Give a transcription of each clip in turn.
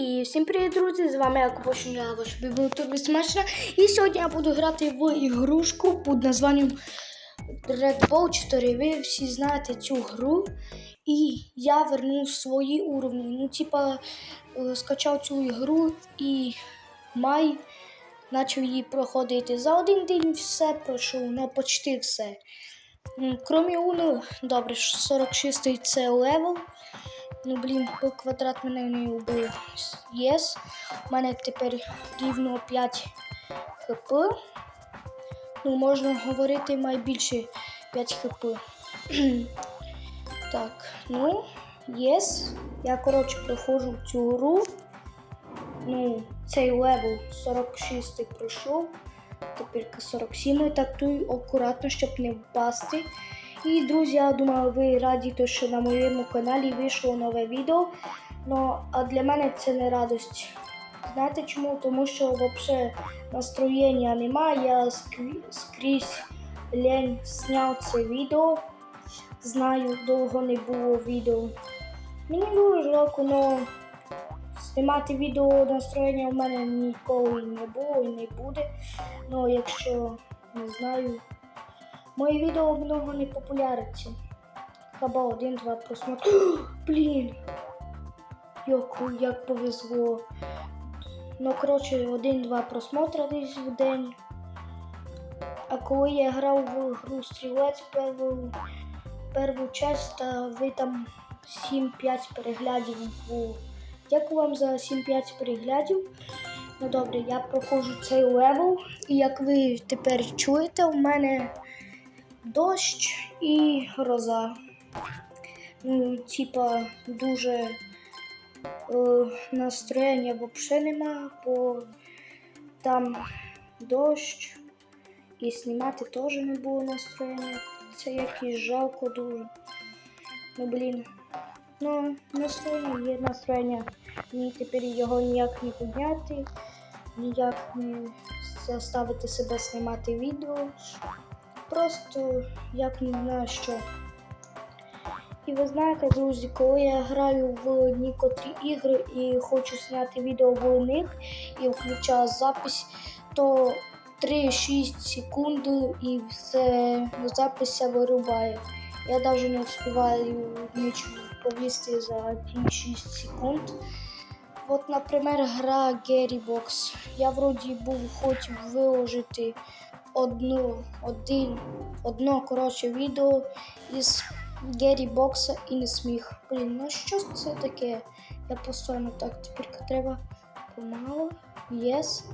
І всім привіт, друзі! З вами я Купошин, я ваш бібліотор Смачна. І сьогодні я буду грати в ігрушку під названням Red Ball 4. Ви всі знаєте цю гру. І я вернув свої уровні. Ну, типа, е, скачав цю ігру і май почав її проходити. За один день все пройшов, ну почти все. Кроме Уну, добре, 46-й це левел. Ну, блін, по квадрат мене не вбив. Єс. У мене тепер рівно 5 хп. Ну, можна говорити найбільше 5 хп. так, ну, єс. Я, коротше, проходжу цю гру. Ну, цей левел 46 пройшов. Тепер 47 і так тут акуратно, щоб не впасти. І, друзі, я думаю, ви раді, що на моєму каналі вийшло нове відео. Ну, а для мене це не радость. Знаєте чому? Тому що взагалі настроєння немає. Я скрізь лень зняв це відео. Знаю, довго не було відео. Мені дуже жалко, але знімати відео настроєння в мене ніколи не було і не буде. Ну, якщо не знаю. Моє відео не популяриться. Хіба один-два просмотри. Блін. Як, як повезло. Ну, коротше, один-два просмотри десь в день. А коли я грав в гру стрілець першу, першу часть, та ви там 7-5 переглядів було. Дякую вам за 7-5 переглядів. Ну добре, я проходжу цей левел, і як ви тепер чуєте, у мене дощ і гроза. Ну, типа, дуже е, настроєння взагалі нема, бо там дощ і знімати теж не було настроєння. Це якось жалко дуже. Ну блін. Ну, настроєння є настроєння. Мені тепер його ніяк не підняти, ніяк не заставити себе знімати відео. Просто як не знаю що. І ви знаєте, друзі, коли я граю в некоторі ігри і хочу зняти відео в них і включаю запись, то 3-6 секунд і все запись вирубає. Я навіть не встигаю нічого повісти за ті 6 секунд. От, наприклад, гра Gary Box. Я вроді був хотів виложити одну, один, одно коротше відео із Гері Бокса і не сміх. Блін, ну що це таке? Я постійно так, тепер треба помало. Єс.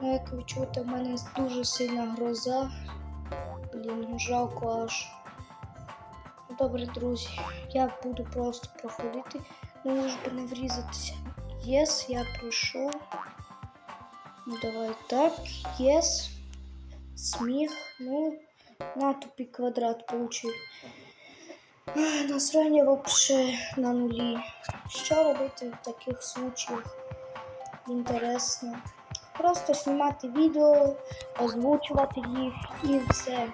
Ну, як ви чуєте, в мене дуже сильна гроза. Блін, ну, жалко аж. Ну, Добре, друзі, я буду просто проходити. Ну, лиш би не врізатися. Єс, я пройшов. Ну, давай так, єс. Сміх. Ну, на тупий квадрат получив. Ах, Настроєння вообще на нулі. Що робити в таких случаях? Інтересно. Просто знімати відео, озвучувати їх і все.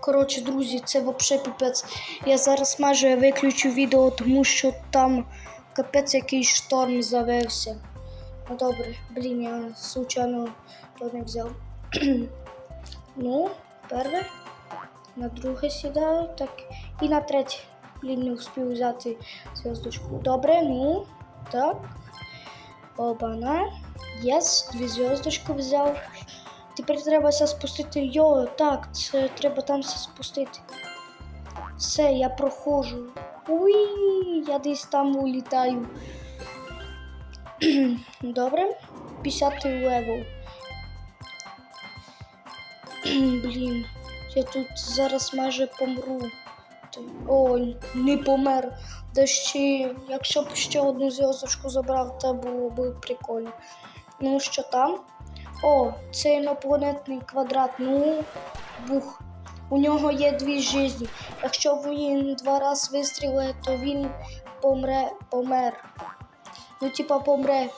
Коротше, друзі, це взагалі піпець. Я зараз майже виключу відео, тому що там капець якийсь шторм завився. Ну добре, блін, я случайно то не взяв. ну, перше, на друге сідаю, так, і на третє. Блін, не встиг взяти зв'язочку. Добре, ну, так. Обана. Єс, дві зв'язочки взяв. Тепер треба все спустити. Йо, так, це треба там все спустити. Все, я проходжу. Уй, я десь там улітаю. Добре. 50 левел. Блін, я тут зараз майже помру. Ой, не помер. Да ще, якщо б ще одну зв'язочку забрав, то було б прикольно. Ну що там? О, це інопланетний квадрат. Ну, бух. У нього є дві житті. Якщо він два рази вистрілить, то він помре, помер. Ну, типа помре.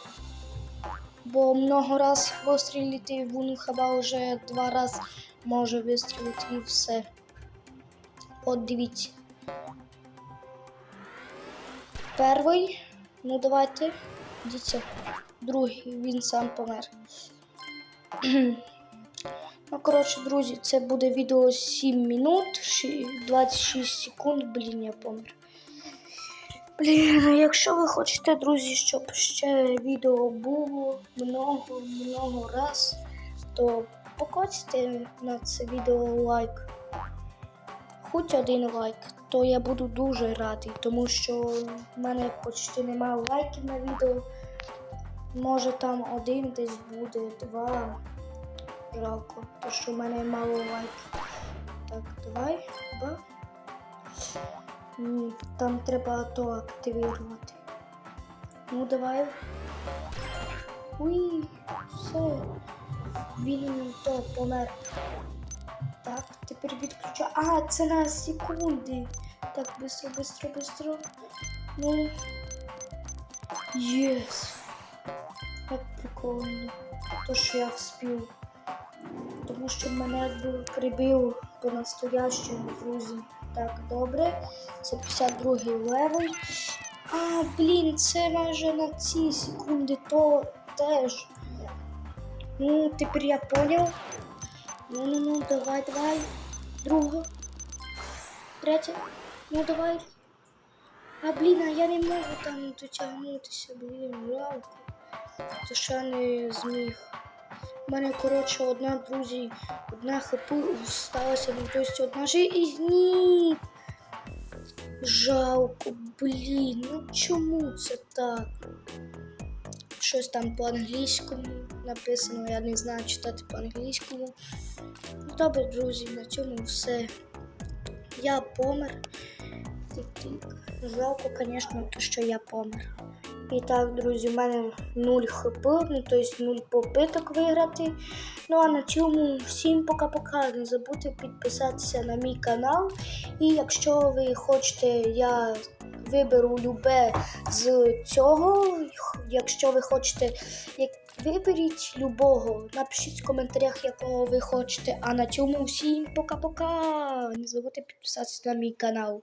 Бо много раз вистрілити він хіба вже два рази може вистрілити і все. От дивіться. Перший Ну давайте. Дивіться. Другий, він сам помер. ну, коротше, друзі, це буде відео 7 минут, 26 секунд, блін, я помер. Блін, а якщо ви хочете, друзі, щоб ще відео було много-много раз, то покоцьте на це відео лайк. Хоч один лайк, то я буду дуже радий, тому що в мене почти немає лайків на відео. Може там один десь буде, два. Жалко, то що в мене мало лайків. Так, давай, ба. Ні, там треба то активувати. Ну давай. Уй, все. Він то помер. Так, тепер відключаю. А, це на секунди. Так, быстро, быстро, быстро. Ну. Єс. Як прикольно. То, що я вспів. Тому що мене якби прибив по-настоящему, друзі. Так, добре. Це 52 левел. А, блін, це майже на ці секунди то теж. Ну, тепер я поняв. Ну, ну, ну, давай, давай. Друга. Третя. Ну, давай. А, блін, а я не можу там дотягнутися, блін, жалко. То що я не зміг. У мене, коротше, одна, друзі, одна хп сталася, ну, тобто одна жи і ні. Жалко, блін, ну чому це так? Щось там по-англійському написано, я не знаю читати по-англійському. Ну, добре, друзі, на цьому все. Я помер. Тик-тик. Жалко, звісно, то, що я помер. І так, друзі, у мене 0 хп, ну тобто 0 попиток виграти. Ну а на цьому всім пока-пока. Не забудьте підписатися на мій канал. І якщо ви хочете, я виберу любе з цього. Якщо ви хочете, виберіть любого, напишіть в коментарях, якого ви хочете. А на цьому всім пока-пока. Не забудьте підписатися на мій канал.